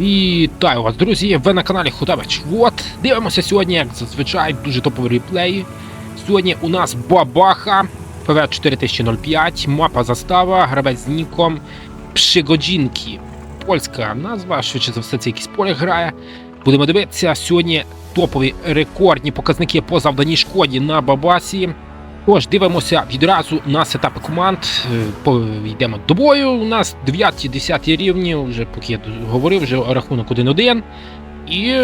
Вітаю вас, друзі! Ви на каналі Худавич. От, дивимося сьогодні, як зазвичай, дуже топові реплеї. Сьогодні у нас Бабаха, ПВ 4005, мапа застава, гравець з ніком Пшигоджінки. Польська назва, швидше за все, це якийсь поле грає. Будемо дивитися сьогодні топові рекордні показники по завданій шкоді на Бабасі. Тож дивимося відразу на сетапи команд. Е, Йдемо до бою. У нас 9-10 рівні, вже поки я говорив, вже рахунок 1-1. І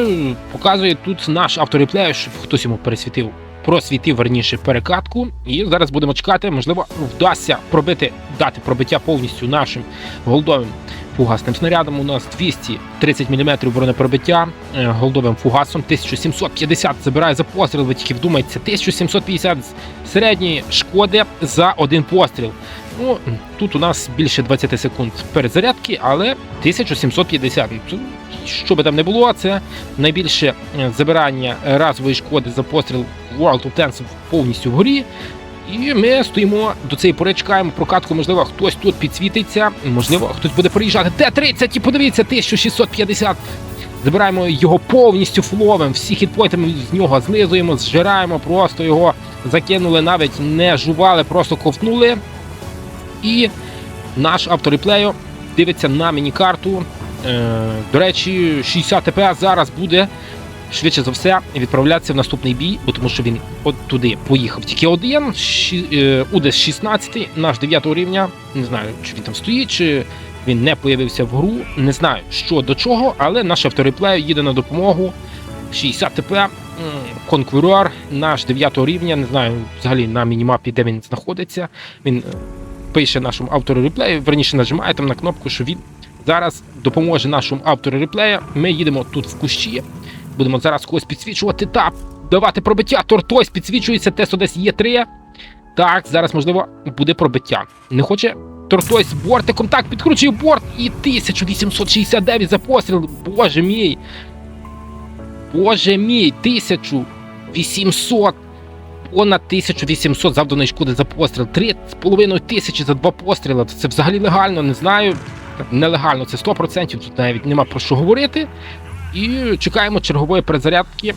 показує тут наш автореплей, щоб хтось йому пересвітив, просвітив верніше перекатку. І зараз будемо чекати, можливо, вдасться пробити, дати пробиття повністю нашим голдовим фугасним снарядом. У нас 230 мм бронепробиття е, голдовим фугасом, 1750 забирає за постріл. Ви тільки вдумайтеся, 1750 з середньої шкоди за один постріл. Ну, тут у нас більше 20 секунд перезарядки, але 1750. Ну, Що би там не було, це найбільше е, забирання разової шкоди за постріл World of Tanks повністю вгорі. І ми стоїмо до цієї пори, чекаємо прокатку. Можливо, хтось тут підсвітиться, можливо, хтось буде приїжджати. Т-30 і подивіться, 1650. Забираємо його повністю фловим, всі хітпойти ми з нього знизуємо, зжираємо, просто його закинули, навіть не жували, просто ковтнули. І наш автореплею дивиться на міні-карту. Е, до речі, 60 ТП зараз буде швидше за все відправлятися в наступний бій, бо тому що він от туди поїхав тільки один. Е, УДЕС 16, наш 9 рівня. Не знаю, чи він там стоїть, чи він не появився в гру. Не знаю, що до чого, але наш автореплей їде на допомогу. 60 ТП, конкурор, наш 9 рівня. Не знаю взагалі на мінімапі, де він знаходиться. Він е, пише нашому автору реплею, верніше нажимає там на кнопку, що він зараз допоможе нашому автору реплею. Ми їдемо тут в кущі. Будемо зараз когось підсвічувати та давати пробиття. Тортойс підсвічується, Тесо десь є 3. Так, зараз, можливо, буде пробиття. Не хоче Тортойс бортиком. Так, підкручує борт і 1869 за постріл. Боже мій. Боже мій, 1800. Понад 1800 завданої шкоди за постріл. 3,5 тисячі за два постріли. Це взагалі легально, не знаю. Нелегально, це 100%, тут навіть нема про що говорити. І чекаємо чергової перезарядки.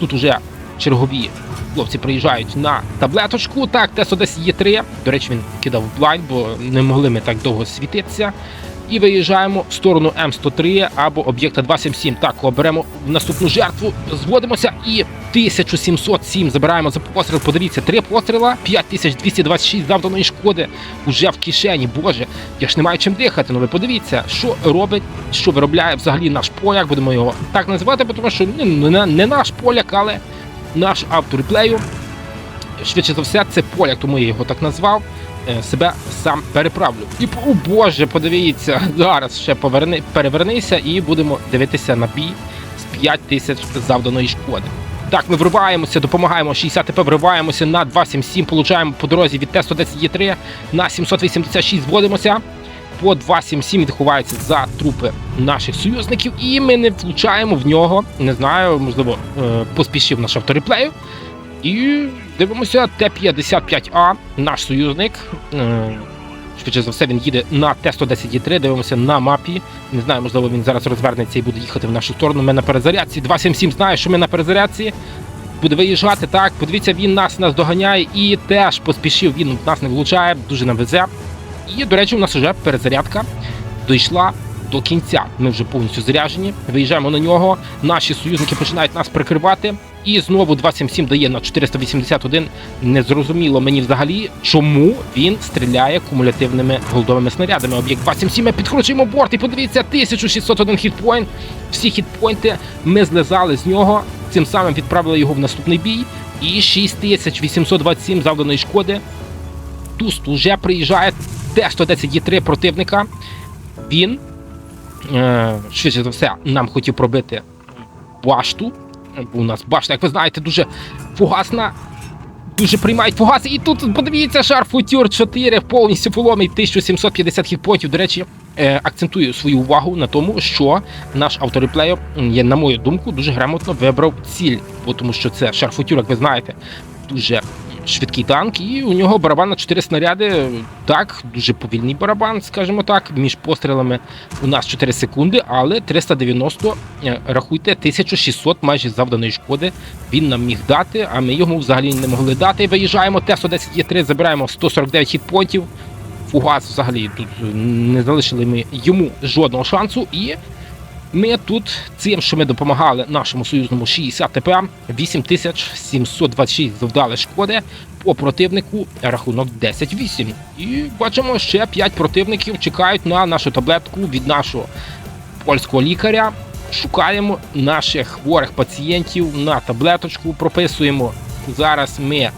Тут уже чергові хлопці приїжджають на таблеточку. Так, Тесо десь є 3. До речі, він кидав в блайнд, бо не могли ми так довго світитися. І виїжджаємо в сторону М103 або об'єкта 277. Так, оберемо наступну жертву, зводимося і 1707 забираємо за постріл. Подивіться, три постріла, 5226 завданої шкоди уже в кишені. Боже, я ж не маю чим дихати. Ну ви подивіться, що робить, що виробляє взагалі наш поляк. Будемо його так називати, тому що ну, не, не наш поляк, але наш автор реплею. Швидше за все, це поляк, тому я його так назвав. Е, Себе сам переправлю. І о Боже, подивіться, зараз ще поверни, перевернися і будемо дивитися на бій з 5 тисяч завданої шкоди. Так, ми вриваємося, допомагаємо 60 ТП, вриваємося на 277, получаємо по дорозі від Т-110 Є3 на 786 зводимося. По 277 відховаються за трупи наших союзників, і ми не влучаємо в нього. Не знаю, можливо, е, поспішив наш автореплею. І дивимося Т-55А, наш союзник. Е, Швидше за все, він їде на Т-110 дивимося на мапі. Не знаю, можливо, він зараз розвернеться і буде їхати в нашу сторону. Ми на перезарядці. 277 знає, що ми на перезарядці. Буде виїжджати. Так, подивіться, він нас нас доганяє і теж поспішив. Він нас не влучає, дуже нам везе. І, до речі, у нас вже перезарядка дійшла до кінця. Ми вже повністю заряжені. Виїжджаємо на нього. Наші союзники починають нас прикривати. І знову 277 дає на 481. Незрозуміло мені взагалі, чому він стріляє кумулятивними голдовими снарядами. Об'єкт 277 ми підкручуємо борт. І подивіться, 1601 хітпойнт. Всі хітпойнти ми злизали з нього. Цим самим відправили його в наступний бій. І 6827 завданої шкоди. Туст уже приїжджає Т-110 є 3 противника. Він швидше за все нам хотів пробити башту. У нас башта, як ви знаєте, дуже фугасна. Дуже приймають фугаси. І тут подивіться, шар Футюр 4 повністю поломить 1750 хітпонтів. До речі, е, акцентую свою увагу на тому, що наш автореплеєр, на мою думку, дуже грамотно вибрав ціль, бо тому що це шар Футюр, як ви знаєте, дуже швидкий танк, і у нього барабан на 4 снаряди. Так, дуже повільний барабан, скажімо так. Між пострілами у нас 4 секунди, але 390, е, рахуйте, 1600 майже завданої шкоди він нам міг дати, а ми йому взагалі не могли дати. Виїжджаємо, Т-110 Є3, забираємо 149 хітпонтів. Фугас взагалі тут не залишили ми йому жодного шансу. І ми тут цим, що ми допомагали нашому союзному 60 ТП, 8726 завдали шкоди по противнику рахунок 10-8. І бачимо, ще 5 противників чекають на нашу таблетку від нашого польського лікаря. Шукаємо наших хворих пацієнтів на таблеточку, прописуємо. Зараз ми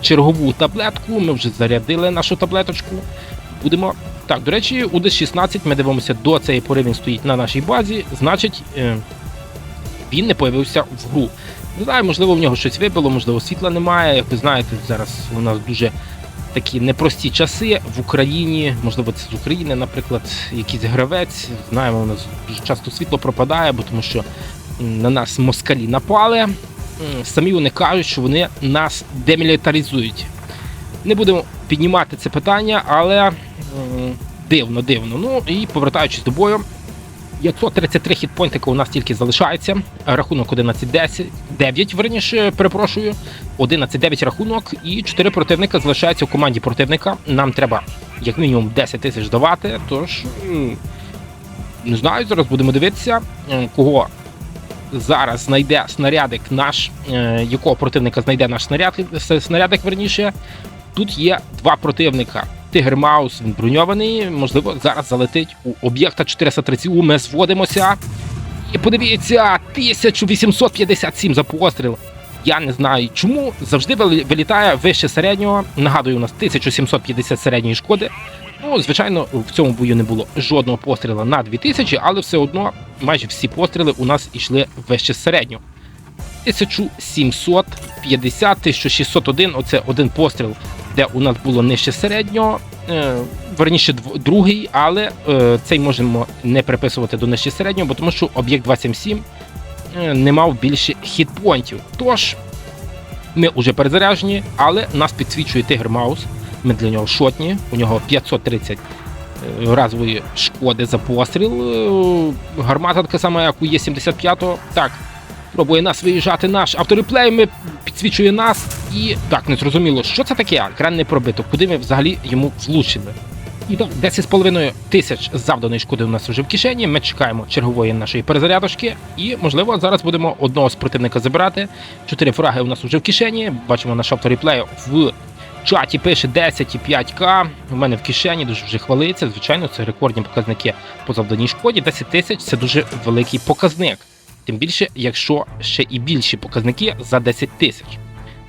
чергову таблетку. Ми вже зарядили нашу таблеточку. Будемо. Так, до речі, у 16 ми дивимося до цієї пори він стоїть на нашій базі, значить, е, він не появився в гру. Не знаю, можливо, в нього щось вибило, можливо, світла немає. Як ви знаєте, зараз у нас дуже такі непрості часи в Україні. Можливо, це з України, наприклад, якийсь гравець. Знаємо, у нас дуже часто світло пропадає, бо тому що на нас москалі напали. Самі вони кажуть, що вони нас демілітаризують. Не будемо піднімати це питання, але дивно, дивно. Ну і повертаючись до бою. 533 хітпойнтика у нас тільки залишається. Рахунок 11-10, 9, верніше, перепрошую. 11-9 рахунок, і 4 противника залишаються у команді противника. Нам треба як мінімум 10 тисяч давати. Тож не знаю, зараз будемо дивитися, кого зараз знайде снарядик наш, е, якого противника знайде наш снаряд, снарядик, верніше. Тут є два противника. Тигр Маус, він броньований, можливо, зараз залетить у об'єкта 430 У. Ми зводимося. І подивіться, 1857 за постріл. Я не знаю чому. Завжди вилітає вище середнього. Нагадую, у нас 1750 середньої шкоди. Ну, звичайно, в цьому бою не було жодного постріла на 2000, але все одно майже всі постріли у нас йшли вище середнього. 1750, 1601, оце один постріл, де у нас було нижче середнього. Е, верніше другий, але е, цей можемо не приписувати до нижче середнього, бо тому що об'єкт 277 е, не мав більше хітпонтів. Тож ми вже перезаряжені, але нас підсвічує Тигр Маус. Ми для нього шотні, у нього 530 е, разової шкоди за постріл. Гармата така сама, як у Є-75. Так, пробує нас виїжджати наш автореплей, ми підсвічує нас і так не зрозуміло, що це таке. Екран не пробито, куди ми взагалі йому влучили. І так, 10,5 тисяч завданої шкоди у нас вже в кишені. Ми чекаємо чергової нашої перезарядочки. І, можливо, зараз будемо одного з противника забирати. Чотири фраги у нас вже в кишені. Бачимо наш автореплей в чаті пише 10,5к. У мене в кишені дуже вже хвалиться. Звичайно, це рекордні показники по завданій шкоді. 10 тисяч це дуже великий показник. Тим більше, якщо ще і більші показники за 10 тисяч.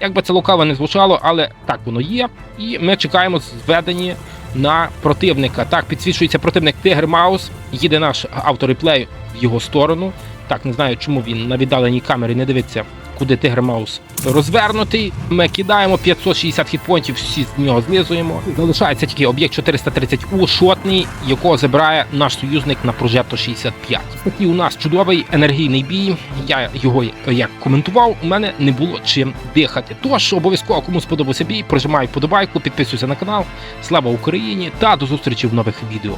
Як би це лукаво не звучало, але так воно є. І ми чекаємо зведені на противника. Так, підсвічується противник Тигр Маус. Їде наш автореплей в його сторону. Так, не знаю, чому він на віддаленій камері не дивиться, куди Тигр Маус розвернутий. Ми кидаємо 560 хітпонтів, всі з нього злизуємо. Залишається тільки об'єкт 430 у шотний, якого забирає наш союзник на прожето 65. Такий у нас чудовий енергійний бій. Я його як коментував, у мене не було чим дихати. Тож обов'язково кому сподобався бій, прожимай вподобайку, підписуйся на канал. Слава Україні та до зустрічі в нових відео.